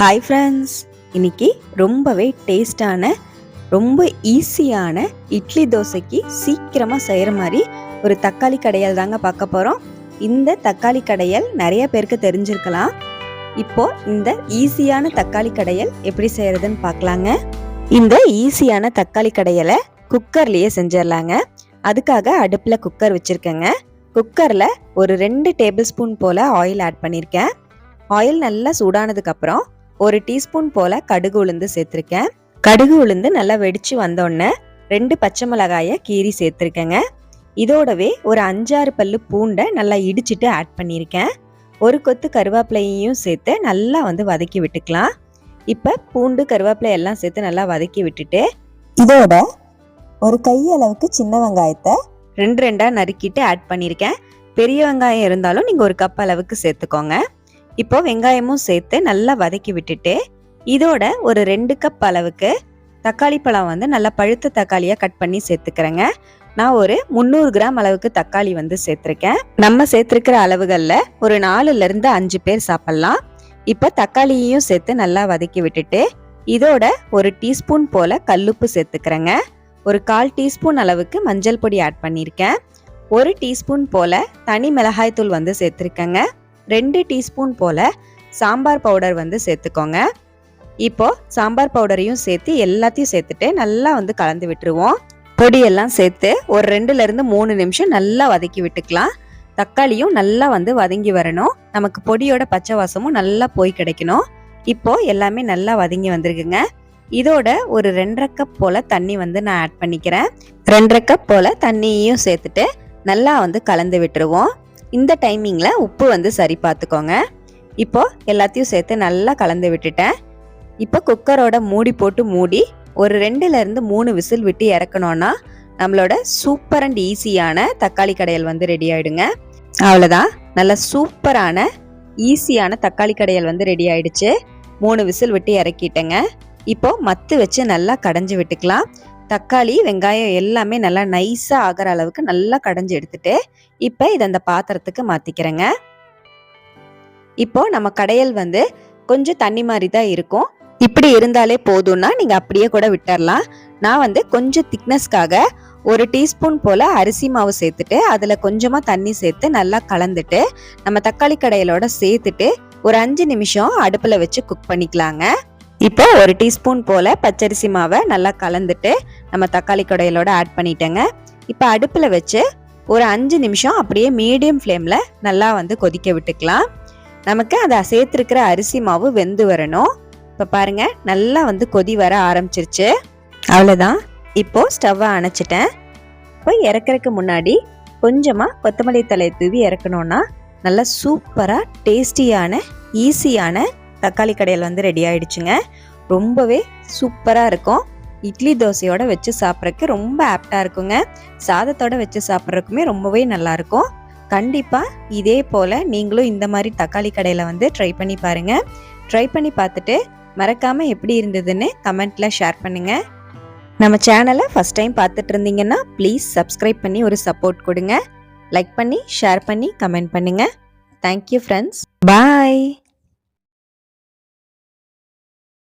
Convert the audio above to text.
Hi friends இன்னைக்கு ரொம்பவே டேஸ்டான ரொம்ப ஈஸியான இட்லி தோசைக்கு சீக்கிரமாக செய்கிற மாதிரி ஒரு தக்காளி கடையல் தாங்க பார்க்க போகிறோம் இந்த தக்காளி கடையல் நிறைய பேருக்கு தெரிஞ்சிருக்கலாம். இப்போ இந்த ஈஸியான தக்காளி கடையல் எப்படி செய்கிறதுன்னு பார்க்கலாங்க. இந்த ஈஸியான தக்காளி கடையலை குக்கர்லேயே செஞ்சிடலாங்க. அதுக்காக அடுப்பில் குக்கர் வச்சுருக்கேங்க. குக்கரில் ஒரு ரெண்டு டேபிள் ஸ்பூன் போல் ஆயில் ஆட் பண்ணியிருக்கேன் ஆயில் நல்லா சூடானதுக்கப்புறம் ஒரு டீஸ்பூன் போல கடுகு உளுந்து சேர்த்துருக்கேன். கடுகு உளுந்து நல்லா வெடிச்சு வந்தோடனே ரெண்டு பச்சை மிளகாயை கீரி சேர்த்துருக்கேங்க. இதோடவே ஒரு அஞ்சாறு பல்லு பூண்டை நல்லா இடிச்சிட்டு ஆட் பண்ணியிருக்கேன். ஒரு கொத்து கருவேப்பிலையையும் சேர்த்து நல்லா வந்து வதக்கி விட்டுக்கலாம். இப்போ பூண்டு கருவேப்பிலை எல்லாம் சேர்த்து நல்லா வதக்கி விட்டுட்டு இதோட ஒரு கையளவுக்கு சின்ன வெங்காயத்தை ரெண்டு ரெண்டாக நறுக்கிட்டு ஆட் பண்ணியிருக்கேன். பெரிய வெங்காயம் இருந்தாலும் நீங்கள் ஒரு கப் அளவுக்கு சேர்த்துக்கோங்க. இப்போ வெங்காயமும் சேர்த்து நல்லா வதக்கி விட்டுட்டு இதோட ஒரு ரெண்டு கப் அளவுக்கு தக்காளி பழம் வந்து நல்லா பழுத்த தக்காளியாக கட் பண்ணி சேர்த்துக்கிறேங்க. நான் ஒரு முந்நூறு கிராம் அளவுக்கு தக்காளி வந்து சேர்த்துருக்கேன். நம்ம சேர்த்துருக்கிற அளவுகளில் ஒரு நாலுலேருந்து அஞ்சு பேர் சாப்பிட்லாம். இப்போ தக்காளியையும் சேர்த்து நல்லா வதக்கி விட்டுட்டு இதோட ஒரு டீஸ்பூன் போல கல்லுப்பு சேர்த்துக்கிறேங்க. ஒரு கால் டீஸ்பூன் அளவுக்கு மஞ்சள் பொடி ஆட் பண்ணியிருக்கேன். ஒரு டீஸ்பூன் போல தனி மிளகாய்த்தூள் வந்து சேர்த்துருக்கேங்க. ரெண்டு டீஸ்பூன் போல் சாம்பார் பவுடர் வந்து சேர்த்துக்கோங்க. இப்போ சாம்பார் பவுடரையும் சேர்த்து எல்லாத்தையும் சேர்த்துட்டு நல்லா வந்து கலந்து விட்டுருவோம். பொடியெல்லாம் சேர்த்து ஒரு ரெண்டுல இருந்து மூணு நிமிஷம் நல்லா வதக்கி விட்டுக்கலாம். தக்காளியும் நல்லா வந்து வதங்கி வரணும். நமக்கு பொடியோட பச்சை வாசமும் நல்லா போய் கிடைக்கணும். இப்போ எல்லாமே நல்லா வதங்கி வந்திருக்குங்க. இதோட ஒரு ரெண்டரை கப் போல தண்ணி வந்து நான் ஆட் பண்ணிக்கிறேன். ரெண்டரை கப் போல தண்ணியையும் சேர்த்துட்டு நல்லா வந்து கலந்து விட்டுருவோம். இந்த டைமிங்கில் உப்பு வந்து சரி பார்த்துக்கோங்க. இப்போ எல்லாத்தையும் சேர்த்து நல்லா கலந்து விட்டுட்டேன். இப்போ குக்கரோட மூடி போட்டு மூடி ஒரு ரெண்டுலேருந்து மூணு விசில் விட்டு இறக்கணும்னா நம்மளோட சூப்பர் அண்ட் ஈஸியான தக்காளி கடையல் வந்து ரெடி ஆகிடுங்க அவ்வளோதான் நல்ல சூப்பரான ஈஸியான தக்காளி கடையல் வந்து ரெடி ஆயிடுச்சு. மூணு விசில் விட்டு இறக்கிட்டேங்க. இப்போ மத்து வச்சு நல்லா கடைஞ்சி விட்டுக்கலாம். தக்காளி வெங்காயம் எல்லாமே நல்லா நைஸாக ஆகிற அளவுக்கு நல்லா கடைஞ்சி எடுத்துட்டு இப்போ இதை அந்த பாத்திரத்துக்கு மாற்றிக்கிறேங்க இப்போ நம்ம கடையல் வந்து கொஞ்சம் தண்ணி மாதிரி தான் இருக்கும். இப்படி இருந்தாலே போதும்னா நீங்கள் அப்படியே கூட விட்டுறலாம். நான் வந்து கொஞ்சம் திக்னஸ்க்காக ஒரு டீஸ்பூன் போல் அரிசி மாவு சேர்த்துட்டு அதில் கொஞ்சமாக தண்ணி சேர்த்து நல்லா கலந்துட்டு நம்ம தக்காளி கடையலோட சேர்த்துட்டு ஒரு அஞ்சு நிமிஷம் அடுப்பில் வச்சு குக் பண்ணிக்கலாங்க. இப்போ ஒரு டீஸ்பூன் போல் பச்சரிசி மாவை நல்லா கலந்துட்டு நம்ம தக்காளி கடையலோட ஆட் பண்ணிட்டேங்க. இப்போ அடுப்பில் வச்சு ஒரு அஞ்சு நிமிஷம் அப்படியே மீடியம் ஃப்ளேமில் நல்லா வந்து கொதிக்க விட்டுக்கலாம். நமக்கு அதை சேர்த்துருக்கிற அரிசி மாவு வெந்து வரணும். இப்போ பாருங்க நல்லா வந்து கொதி வர ஆரம்பிச்சிருச்சு. அவ்வளோதான் இப்போ ஸ்டவ்வை அணைச்சிட்டேன். இப்போ இறக்குறதுக்கு முன்னாடி கொஞ்சமாக கொத்தமல்லி தலையை தூவி இறக்கணுன்னா நல்லா சூப்பராக டேஸ்டியான ஈஸியான தக்காளி கடையில் வந்து ரெடி ஆகிடுச்சுங்க ரொம்பவே சூப்பராக இருக்கும். இட்லி தோசையோட வச்சு சாப்பிட்றதுக்கு ரொம்ப ஆப்டாக இருக்குங்க. சாதத்தோட வச்சு சாப்பிட்றதுக்குமே ரொம்பவே நல்லாயிருக்கும் கண்டிப்பாக இதே போல் நீங்களும் இந்த மாதிரி தக்காளி கடையில் வந்து ட்ரை பண்ணி பாருங்கள் ட்ரை பண்ணி பார்த்துட்டு மறக்காமல் எப்படி இருந்ததுன்னு கமெண்ட்டில் ஷேர் பண்ணுங்கள் நம்ம சேனலை ஃபஸ்ட் டைம் பார்த்துட்டு இருந்தீங்கன்னா ப்ளீஸ் சப்ஸ்கிரைப் பண்ணி ஒரு சப்போர்ட் கொடுங்க. லைக் பண்ணி ஷேர் பண்ணி கமெண்ட் பண்ணுங்கள் தேங்க்யூ ஃப்ரெண்ட்ஸ் பாய்